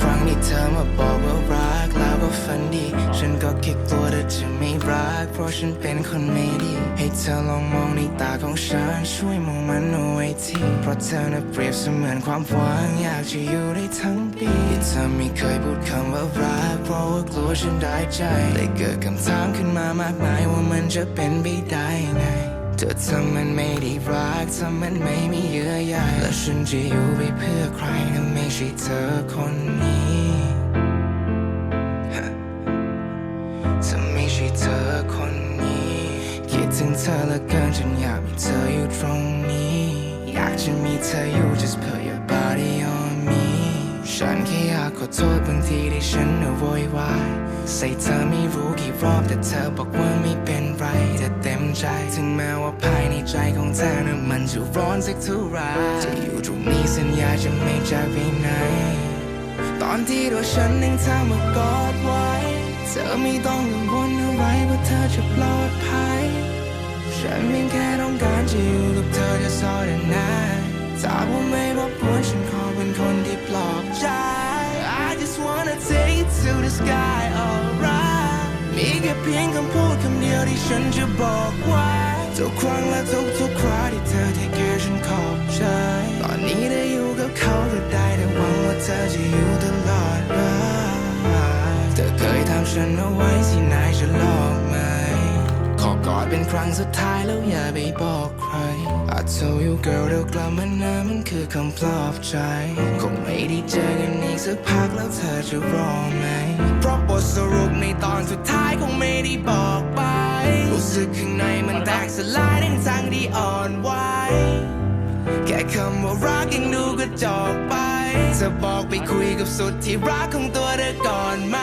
ครั้งที่เธอมาบอกว่ารักแล้วก็ฝันดี ฉันก็แค่กลัวเธอจะไม่รัก เพราะฉันเป็นคนไม่ดี ให้เธอลองมองในตาของฉัน ช่วยมองมันเอาไว้ทีเพราะเธอน่ะเปรียบเสมือนความหวังอยากจะอยู่ได้ทั้งปีที่เธอไม่เคยพูดคำว่ารัก เพราะว่ากลัวฉันได้ใจเลยเกิดคำถามขึ้นมามากมายว่ามันจะเป็นไปได้ไง เธอทำมันไม่ได้รักทำมันไม่มีเยื่อใยและฉันจะอยู่ไปเพื่อใครถ้าไม่ใช่เธอคนนี้ฮะถ้าไม่ใช่เธอคนนี้ คิดถึงเธอเหลือเกินจนอยากมีเธออยู่ตรงนี้ อยากจะมีเธออยู่ just put your body on me ฉันแค่อยากขอโทษบางทีที่ฉันน่ะโวยวายใส่เธอไม่รู้กี่รอบแต่เธอบอกว่าไม่เป็น ใจ ถึงแม้ว่าภายในใจของเธอน่ะมันจะร้อนสักเท่าไรจะอยู่ตรงนี้สัญญาจะไม่จากไปไหน ตอนที่ตัวฉันนั่งเธอมากอดไว้ เธอไม่ต้องกังวลอะไรว่าเธอจะปลอดภัย ฉันเพียงแค่ต้องการจะอยู่กับเธอจะสอดนานถ้าว่าไม่รบกวนฉันขอเป็นคนที่ปลอบใจ I just wanna take you to the sky alright มีแค่เพียงคำพูด ที่ฉันจะบอกไว้ทุกครั้งและทุกทุกคราที่เธอเทคแคร์ฉันขอบใจตอนนี้ได้อยู่กับเขาก็ได้แต่หวังว่าเธอจะอยู่ตลอดไปเธอเคยทำฉันเอาไว้ที่ไหนจะลอกไหม ขอกอดเป็นครั้งสุดท้ายแล้วอย่าไปบอกใคร I told you girl เดี๋ยวกลับมานะมันคือคำปลอบใจ คงไม่ได้เจอกันอีกสักพักแล้วเธอจะรอไหม เพราะบทสรุปในตอนสุดท้ายคงไม่ได้บอกไป รู้สึกข้างในมันแตกสลายทั้งทางที่อ่อนไหวแค่คำว่ารักยังดูกระจอกไปจะบอกไปคุยกับสุดที่รักของตัวเธอก่อนไหม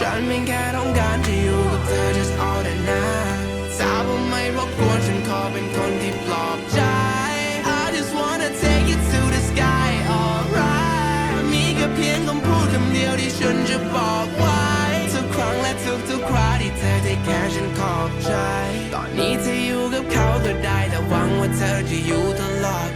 ฉันเพียงแค่ต้องการจะอยู่กับเธอ just all the night ถ้าว่าไม่รบกวนฉันขอเป็นคนที่ปลอบใจ I just wanna take you to the sky alright มีแค่เพียงคำพูดคำเดียวที่ฉันจะบอกไว้ทุกครั้งและทุกทุกคราที่เธอได้แค่ฉันขอบใจ ตอนนี้เธออยู่กับเขาก็ได้แต่หวังว่าเธอจะอยู่ตลอด